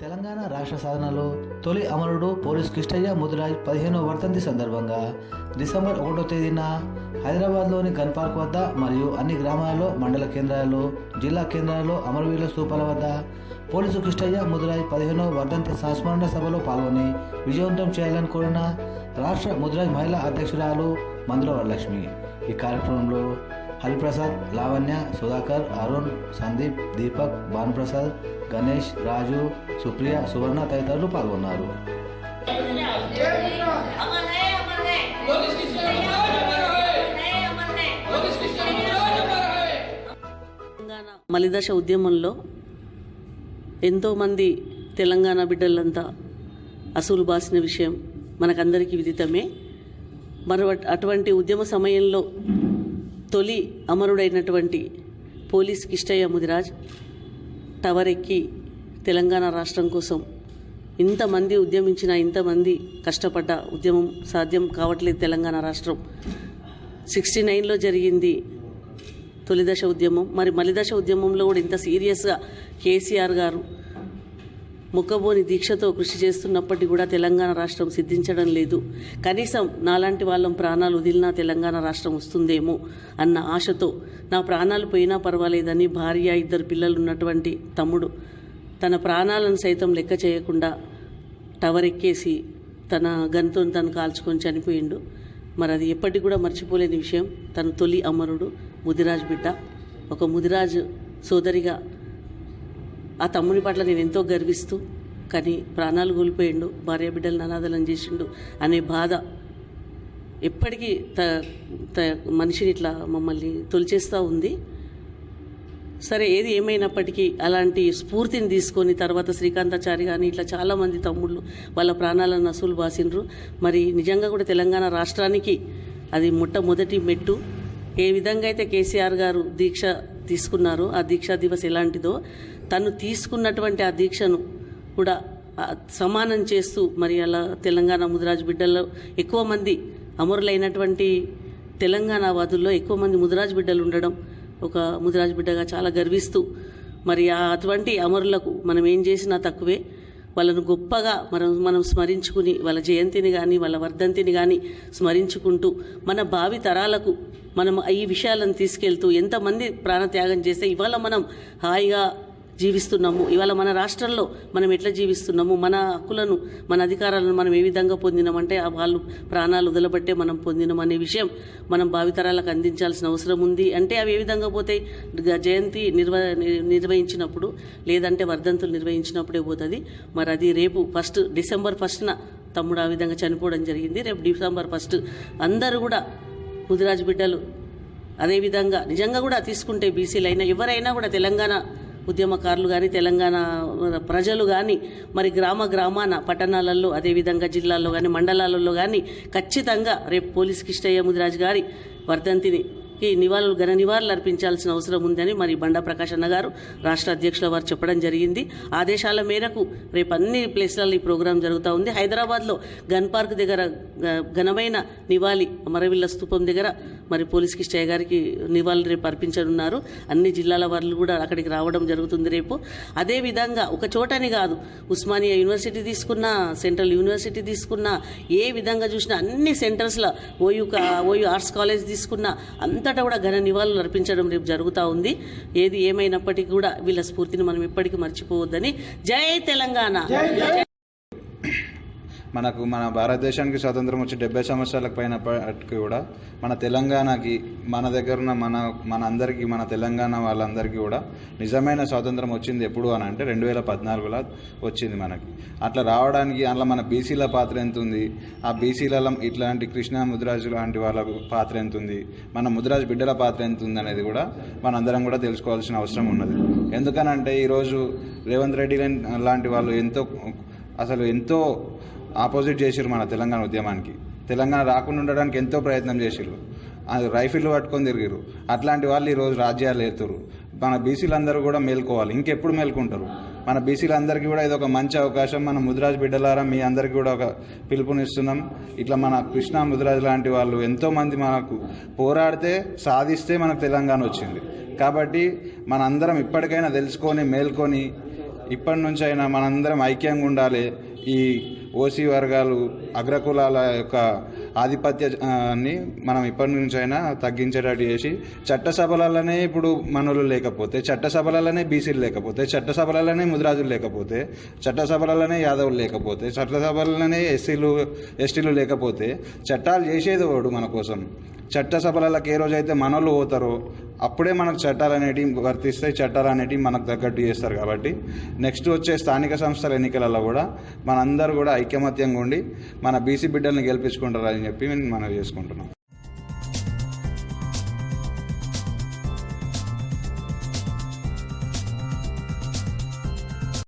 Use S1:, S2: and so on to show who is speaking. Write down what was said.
S1: తెలంగాణ రాష్ట్ర సాధనలో తొలి అమరుడు పోలీస్ కృష్ణయ్య ముదిరాజ్ పదిహేనవ వర్ధంతి సందర్భంగా డిసెంబర్ ఒకటో తేదీన హైదరాబాద్లోని గన్ పార్క్ వద్ద మరియు అన్ని గ్రామాలలో మండల కేంద్రాలలో జిల్లా కేంద్రాలలో అమరవీరుల స్థూపాల వద్ద పోలీసు కృష్ణయ్య ముదిరాజ్ పదిహేనవ వర్ధంతి సంస్మరణ సభలో పాల్గొని విజయవంతం చేయాలని కోరిన రాష్ట్ర ముదిరాజ్ మహిళా అధ్యక్షురాలు మందుల వరలక్ష్మి. ఈ కార్యక్రమంలో హరిప్రసాద్ లావణ్య సుధాకర్ అరుణ్ సందీప్ దీపక్ భానుప్రసాద్ గణేష్ రాజు సుప్రియ సువర్ణ తదితరులు పాల్గొన్నారు.
S2: మలిదశ ఉద్యమంలో ఎంతోమంది తెలంగాణ బిడ్డలంతా అసూలు బాసిన విషయం మనకందరికీ విదితమే. మరో అటువంటి ఉద్యమ సమయంలో తొలి అమరుడైనటువంటి పోలీస్ కిష్టయ్య ముదిరాజ్ టవర్ ఎక్కి తెలంగాణ రాష్ట్రం కోసం ఇంతమంది ఉద్యమించిన ఇంతమంది కష్టపడ్డ ఉద్యమం సాధ్యం కావట్లేదు తెలంగాణ రాష్ట్రం. సిక్స్టీ నైన్లో జరిగింది తొలిదశ ఉద్యమం. మరి మలిదశ ఉద్యమంలో కూడా ఇంత సీరియస్గా కేసీఆర్ గారు ముఖబోని దీక్షతో కృషి చేస్తున్నప్పటికీ కూడా తెలంగాణ రాష్ట్రం సిద్ధించడం లేదు. కనీసం నాలాంటి వాళ్ళం ప్రాణాలు వదిలినా తెలంగాణ రాష్ట్రం వస్తుందేమో అన్న ఆశతో నా ప్రాణాలు పోయినా పర్వాలేదని భార్య ఇద్దరు పిల్లలు ఉన్నటువంటి తమ్ముడు తన ప్రాణాలను సైతం లెక్క చేయకుండా టవర్ ఎక్కేసి తన గన్తో తను కాల్చుకొని చనిపోయిండు. మరి అది ఎప్పటికి కూడా మర్చిపోలేని విషయం. తన తొలి అమరుడు ముదిరాజ్ బిడ్డ. ఒక ముదిరాజ్ సోదరిగా ఆ తమ్ముని పట్ల నేను ఎంతో గర్విస్తూ కానీ ప్రాణాలు కోల్పోయిండు భార్య బిడ్డలు అనాథలం చేసిండు అనే బాధ ఎప్పటికీ త త మనిషిని ఇట్లా మమ్మల్ని తొలిచేస్తూ ఉంది. సరే ఏది ఏమైనప్పటికీ అలాంటి స్ఫూర్తిని తీసుకొని తర్వాత శ్రీకాంతాచారి కానీ ఇట్లా చాలామంది తమ్ముళ్ళు వాళ్ళ ప్రాణాలను అసూలు బాసిండ్రు. మరి నిజంగా కూడా తెలంగాణ రాష్ట్రానికి అది మొట్టమొదటి మెట్టు. ఏ విధంగా అయితే కేసీఆర్ గారు దీక్ష తీసుకున్నారో. ఆ దీక్షా దివస్ ఎలాంటిదో తను తీసుకున్నటువంటి ఆ దీక్షను కూడా సమానం చేస్తూ మరి అలా తెలంగాణ ముదిరాజు బిడ్డల్లో ఎక్కువ మంది అమరులైనటువంటి తెలంగాణ వాదుల్లో ఎక్కువ మంది ముదిరాజు బిడ్డలు ఉండడం ఒక ముదిరాజు బిడ్డగా చాలా గర్విస్తూ మరి ఆ అటువంటి అమరులకు మనం ఏం చేసినా తక్కువే. వాళ్ళను గొప్పగా మనం మనం స్మరించుకుని వాళ్ళ జయంతిని కానీ వాళ్ళ వర్ధంతిని కానీ స్మరించుకుంటూ మన భావి తరాలకు మనం ఈ విషయాలను తీసుకెళ్తూ ఎంతమంది ప్రాణత్యాగం చేస్తే ఇవాళ మనం హాయిగా జీవిస్తున్నాము. ఇవాళ మన రాష్ట్రంలో మనం ఎట్లా జీవిస్తున్నాము? మన హక్కులను మన అధికారాలను మనం ఏ విధంగా పొందినామంటే ఆ వాళ్ళు ప్రాణాలు వదలబట్టే మనం పొందినం అనే విషయం మనం భావితరాలకు అందించాల్సిన అవసరం ఉంది. అంటే అవి ఏ విధంగా పోతాయి? గ- జయంతి నిర్వ నిర్వహించినప్పుడు లేదంటే వర్ధంతులు నిర్వహించినప్పుడే పోతుంది. మరి అది రేపు ఫస్ట్ డిసెంబర్ ఫస్ట్న తమ్ముడు ఆ విధంగా చనిపోవడం జరిగింది. రేపు డిసెంబర్ ఫస్ట్ అందరూ కూడా ముదిరాజు బిడ్డలు అదేవిధంగా నిజంగా కూడా తీసుకుంటే బీసీలైనా ఎవరైనా కూడా తెలంగాణ ఉద్యమకారులు కానీ తెలంగాణ ప్రజలు కానీ మరి గ్రామ గ్రామాన పట్టణాలలో అదేవిధంగా జిల్లాల్లో కానీ మండలాలలో కానీ ఖచ్చితంగా రేపు పోలీస్ కిష్టయ్య ముదిరాజు గారి వర్ధంతిని కి నివాళులు ఘన నివాళులు అర్పించాల్సిన అవసరం ఉందని మరి బండా ప్రకాష్ అన్న గారు రాష్ట్ర అధ్యక్షుల వారు చెప్పడం జరిగింది. ఆదేశాల మేరకు రేపు అన్ని ప్లేస్లలో ఈ ప్రోగ్రాం జరుగుతూ ఉంది. హైదరాబాద్లో గన్ పార్క్ దగ్గర ఘనమైన నివాళి అమరవిల్ల స్తూపం దగ్గర మరి పోలీస్ కిష్టయ్య గారికి నివాళులు రేపు అర్పించనున్నారు. అన్ని జిల్లాల వాళ్ళు కూడా అక్కడికి రావడం జరుగుతుంది రేపు. అదే విధంగా ఒక చోటని కాదు ఉస్మానియా యూనివర్సిటీ తీసుకున్నా సెంట్రల్ యూనివర్సిటీ తీసుకున్నా ఏ విధంగా చూసినా అన్ని సెంటర్స్లో ఓయూ కా- ఓయూ ఆర్ట్స్ కాలేజ్ తీసుకున్నా అంత అంతటా కూడా ఘన నివాళులు అర్పించడం రేపు జరుగుతూ ఉంది. ఏది ఏమైనప్పటికీ కూడా వీళ్ళ స్ఫూర్తిని మనం ఎప్పటికీ మర్చిపోవద్దని. జై తెలంగాణ.
S3: మనకు మన భారతదేశానికి స్వాతంత్రం వచ్చి డెబ్బై సంవత్సరాలకు పైనప్పటికీ కూడా మన తెలంగాణకి మన దగ్గర ఉన్న మన మన అందరికీ మన తెలంగాణ వాళ్ళందరికీ కూడా నిజమైన స్వాతంత్రం వచ్చింది ఎప్పుడు అని అంటే రెండు వేల పద్నాలుగులో వచ్చింది మనకి. అట్లా రావడానికి అందులో మన బీసీల పాత్ర ఎంత ఉంది ఆ బీసీలలో ఇట్లాంటి కృష్ణ ముద్రాజు లాంటి వాళ్ళ పాత్ర ఎంత ఉంది మన ముద్రాజు బిడ్డల పాత్ర ఎంత ఉంది అనేది కూడా మనందరం కూడా తెలుసుకోవాల్సిన అవసరం ఉన్నది. ఎందుకనంటే ఈరోజు రేవంత్ రెడ్డి లాంటి వాళ్ళు ఎంతో అసలు ఎంతో ఆపోజిట్ చేసిరు మన తెలంగాణ ఉద్యమానికి. తెలంగాణ రాకుండా ఉండడానికి ఎంతో ప్రయత్నం చేసిరు అది రైఫిల్ పట్టుకొని తిరిగిరు అట్లాంటి వాళ్ళు ఈరోజు రాజ్యాలు ఏతురు మన బీసీలందరూ కూడా మేల్కోవాలి. ఇంకెప్పుడు మేల్కుంటారు? మన బీసీలందరికీ కూడా ఇది ఒక మంచి అవకాశం. మన ముదిరాజ్ బిడ్డలారా మీ అందరికీ కూడా ఒక పిలుపునిస్తున్నాం. ఇట్లా మన కృష్ణా ముదిరాజ్ లాంటి వాళ్ళు ఎంతోమంది మనకు పోరాడితే సాధిస్తే మనకు తెలంగాణ వచ్చింది. కాబట్టి మనందరం ఇప్పటికైనా తెలుసుకొని మేల్కొని ఇప్పటి నుంచి అయినా మనందరం ఐక్యంగా ఉండాలి. ఈ ఓసీ వర్గాలు అగ్రకులాల యొక్క ఆధిపత్యాన్ని మనం ఇప్పటి నుంచి అయినా తగ్గించేటట్టు చేసి చట్టసభలలోనే ఇప్పుడు మనలు లేకపోతే చట్టసభలలోనే బీసీలు లేకపోతే చట్టసభలలోనే ముదిరాజులు లేకపోతే చట్టసభలలోనే యాదవులు లేకపోతే చట్టసభలలోనే ఎస్సీలు ఎస్టీలు లేకపోతే చట్టాలు చేసేది వాడు మన కోసం? చట్టసభలకి ఏ రోజైతే మనోళ్ళు పోతారో అప్పుడే మనకు చట్టాలు అనేటివి వర్తిస్తాయి చట్టాలు అనేటివి మనకు తగ్గట్టు చేస్తారు కాబట్టి. నెక్స్ట్ వచ్చే స్థానిక సంస్థల ఎన్నికలలో కూడా మనందరూ కూడా ఐకమత్యంగా ఉండి మన బీసీ బిడ్డల్ని గెలిపించుకుంటారని చెప్పి మనం చేసుకుంటున్నాం